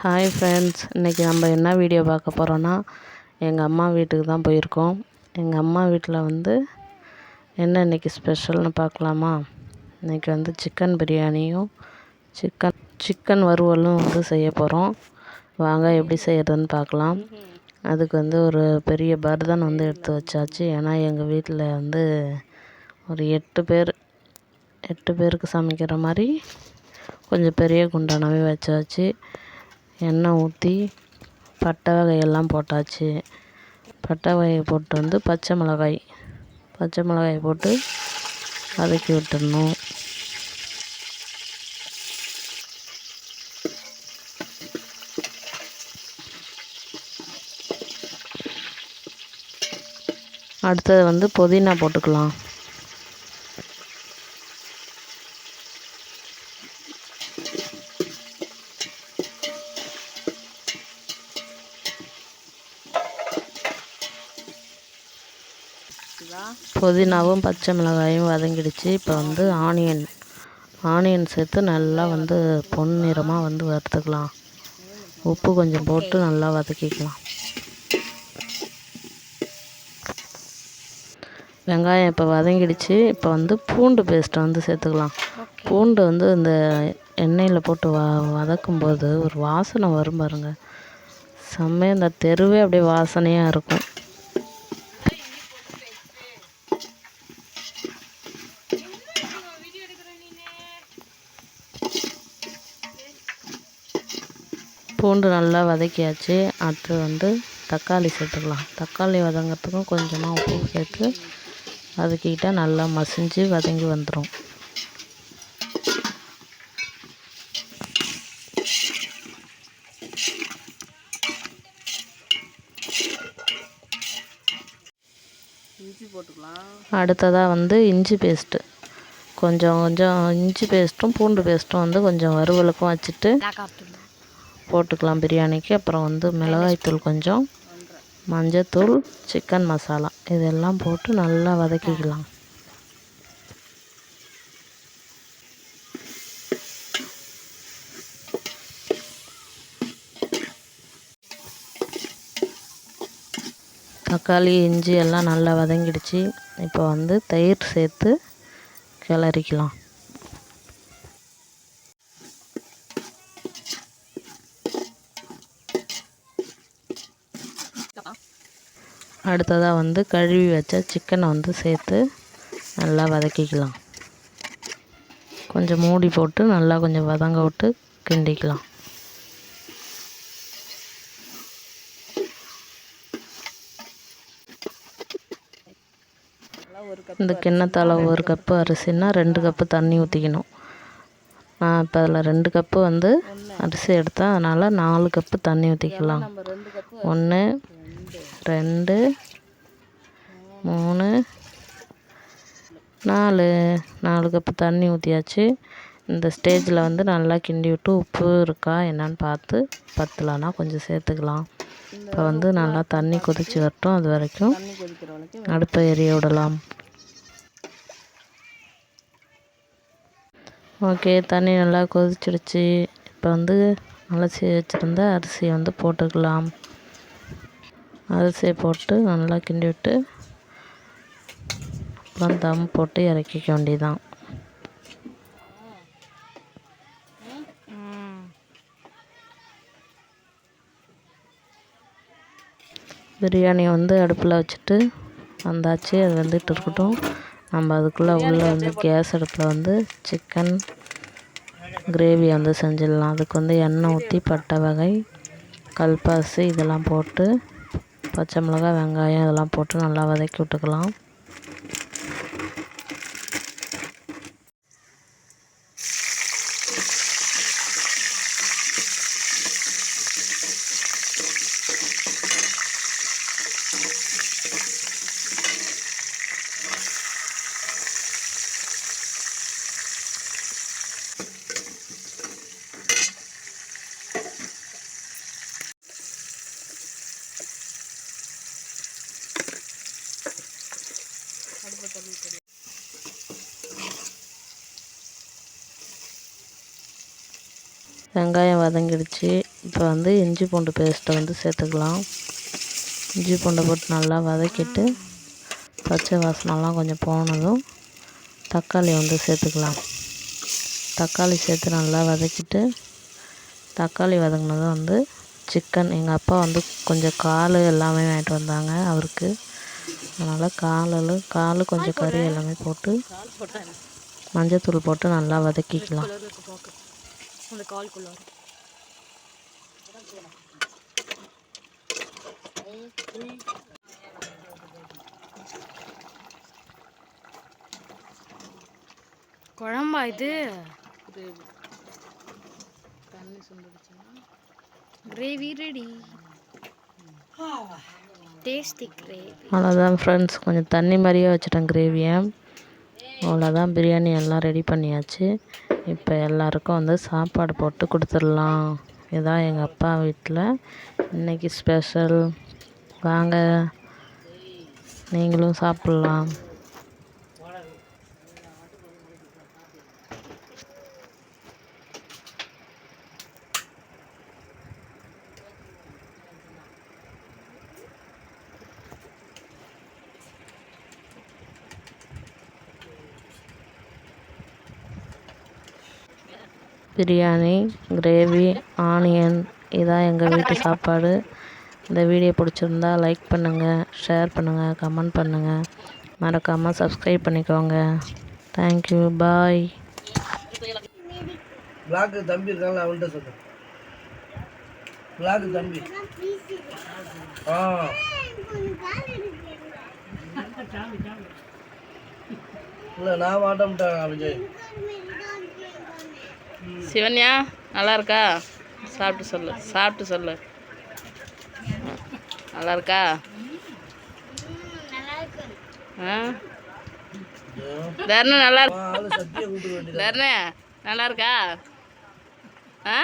Hi friends இன்றைக்கி நம்ம என்ன வீடியோ பார்க்க போகிறோன்னா எங்கள் அம்மா வீட்டுக்கு தான் போயிருக்கோம். எங்கள் அம்மா வீட்டில் வந்து என்ன இன்றைக்கி ஸ்பெஷல்னு பார்க்கலாமா? இன்றைக்கி வந்து சிக்கன் பிரியாணியும் சிக்கன் சிக்கன் வறுவலும் வந்து செய்ய போகிறோம் வாங்க எப்படி செய்கிறதுன்னு பார்க்கலாம். அதுக்கு வந்து ஒரு பெரிய பர்தன் வந்து எடுத்து வச்சாச்சு. ஏன்னா எங்கள் வீட்டில் வந்து ஒரு எட்டு பேர் எட்டு பேருக்கு சமைக்கிற மாதிரி கொஞ்சம் பெரிய குண்டானாவே வச்சாச்சு. எண்ணெய் ஊற்றி பட்டை வகையெல்லாம் போட்டாச்சு. பட்டை வகையை போட்டு வந்து பச்சை மிளகாய் பச்சை மிளகாய் போட்டு வதக்கி விட்டுடணும். அடுத்தது வந்து புதினா போட்டுக்கலாம். புதினாவும் பச்சை மிளகாயும் வதங்கிடுச்சு. இப்போ வந்து ஆனியன். ஆனியன் சேர்த்து நல்லா வந்து பொன்னிறமாக வந்து வறுத்துக்கலாம். உப்பு கொஞ்சம் போட்டு நல்லா வதக்கிக்கலாம். வெங்காயம் இப்போ வதங்கிடுச்சு. இப்போ வந்து பூண்டு பேஸ்ட்டை வந்து சேர்த்துக்கலாம். பூண்டு வந்து இந்த எண்ணெயில் போட்டு வ வதக்கும்போது ஒரு வாசனை வரும் பாருங்க. செம்மையாக இந்த தெருவே அப்படியே வாசனையாக இருக்கும். பூண்டு நல்லா வதக்கியாச்சு. அடுத்து வந்து தக்காளி சேர்த்துக்கலாம். தக்காளி வதங்கிறதுக்கும் கொஞ்சமாக உப்பு சேர்த்து வதக்கிக்கிட்டால் நல்லா மசிஞ்சு வதங்கி வந்துடும் இஞ்சி போட்டுக்கலாம். அடுத்ததாக வந்து இஞ்சி பேஸ்ட்டு கொஞ்சம் கொஞ்சம் இஞ்சி பேஸ்ட்டும் பூண்டு பேஸ்ட்டும் வந்து கொஞ்சம் வறுவலுக்கும் வச்சுட்டு போட்டுக்கலாம் பிரியாணிக்கு. அப்புறம் வந்து மிளகாய்த்தூள் கொஞ்சம் மஞ்சத்தூள் சிக்கன் மசாலா இதெல்லாம் போட்டு நல்லா வதக்கிக்கலாம். தக்காளி இஞ்சி எல்லாம் நல்லா வதங்கிடுச்சு. இப்போ வந்து தயிர் சேர்த்து கிளறிக்கலாம். அடுத்ததாக வந்து கழுவி வச்ச சிக்கனை வந்து சேர்த்து நல்லா வதக்கிக்கலாம். கொஞ்சம் மூடி போட்டு நல்லா கொஞ்சம் வதங்க விட்டு கிண்டிக்கலாம். இந்த கிண்ணத்தால் ஒரு கப்பு அரிசினா ரெண்டு கப்பு தண்ணி ஊற்றிக்கணும் நான் இப்போ அதில் ரெண்டு கப்பு வந்து அரிசி எடுத்தேன். அதனால் நாலு கப்பு தண்ணி ஊற்றிக்கலாம் ஒன்று ரெண்டு மூணு நாலு. நாலு கப்பு தண்ணி ஊற்றியாச்சு இந்த ஸ்டேஜில் வந்து நல்லா கிண்டி விட்டு உப்பு இருக்கா என்னன்னு பார்த்து பத்தலன்னா கொஞ்சம் சேர்த்துக்கலாம். இப்போ வந்து நல்லா தண்ணி கொதிச்சு வரட்டும். அது வரைக்கும் வரைக்கும் அடுப்பை எரிய விடலாம். ஓகே தண்ணி நல்லா கொதிச்சிடுச்சு. இப்போ வந்து அலசி வச்சுருந்த அரிசியை வந்து போட்டுக்கலாம். அரிசியை போட்டு நல்லா கிண்டி விட்டு அப்புறம் தம் போட்டு இறக்கிக்க வேண்டியதான் பிரியாணி வந்து அடுப்பில் வச்சுட்டு வந்தாச்சு. அது வந்துட்டு இருக்கட்டும். நம்ம அதுக்குள்ளே உள்ளே வந்து கேஸ் அடுப்பில் வந்து சிக்கன் கிரேவி வந்து செஞ்சிடலாம். அதுக்கு வந்து எண்ணெய் ஊற்றி பட்டை வகை கல்பாசி இதெல்லாம் போட்டு பச்சை மிளகா வெங்காயம் இதெல்லாம் போட்டு நல்லா வதக்கி விட்டுக்கலாம். வெங்காயம் வதங்கிடுச்சு. இப்போ வந்து இஞ்சி பூண்டு பேஸ்ட்டை வந்து சேர்த்துக்கலாம். இஞ்சி பூண்டை போட்டு நல்லா வதக்கிட்டு பச்சை வாசனைலாம் கொஞ்சம் போனதும் தக்காளி வந்து சேர்த்துக்கலாம். தக்காளி சேர்த்து நல்லா வதக்கிட்டு தக்காளி வதங்கினதும் வந்து சிக்கன். எங்கள் அப்பா வந்து கொஞ்சம் கால் எல்லாமே வாங்கிட்டு வந்தாங்க அவருக்கு. அதனால் காலில் கால் கொஞ்சம் கறி எல்லாமே போட்டு மஞ்சத்தூள் போட்டு நல்லா வதக்கிக்கலாம். அந்த கால்குள்ள குழம்பா இது? கிரேவி தண்ணி சுண்டுடுச்சுன்னா கிரேவி ரெடி. Tasty gravy. அவ்வளோதான் ஃப்ரெண்ட்ஸ் கொஞ்சம் தண்ணி மாதிரியே வச்சுட்டேன் கிரேவியை. அவ்வளோதான் பிரியாணி எல்லாம் ரெடி பண்ணியாச்சு. இப்போ எல்லாருக்கும் வந்து சாப்பாடு போட்டு கொடுத்துடலாம். இதான் எங்கள் அப்பா வீட்டில். இன்னைக்கு ஸ்பெஷல் வாங்க. நீங்களும் சாப்பிட்லாம். பிரியாணி கிரேவி ஆனியன் இதான் எங்கள் வீட்டு சாப்பாடு. இந்த வீடியோ பிடிச்சிருந்தா லைக் பண்ணுங்கள் ஷேர் பண்ணுங்கள் கமெண்ட் பண்ணுங்கள் மறக்காமல் சப்ஸ்கிரைப் பண்ணிக்கோங்க. தேங்க்யூ பாய் பிளாக்கு தம்பி இருக்காங்களா அவன்கிட்ட சொல்லு. பிளாக்கு தம்பி. ஆ. இல்லை நான் மாட்டேன்ட்டாங்க விஜய் சிவன்யா நல்லா இருக்கா சாப்பிட்டு சொல்லு சாப்பிட்டு சொல்லு. நல்லா இருக்கா ஆ? தர்ணு நல்லா தர்ணு நல்லா இருக்கா ஆ?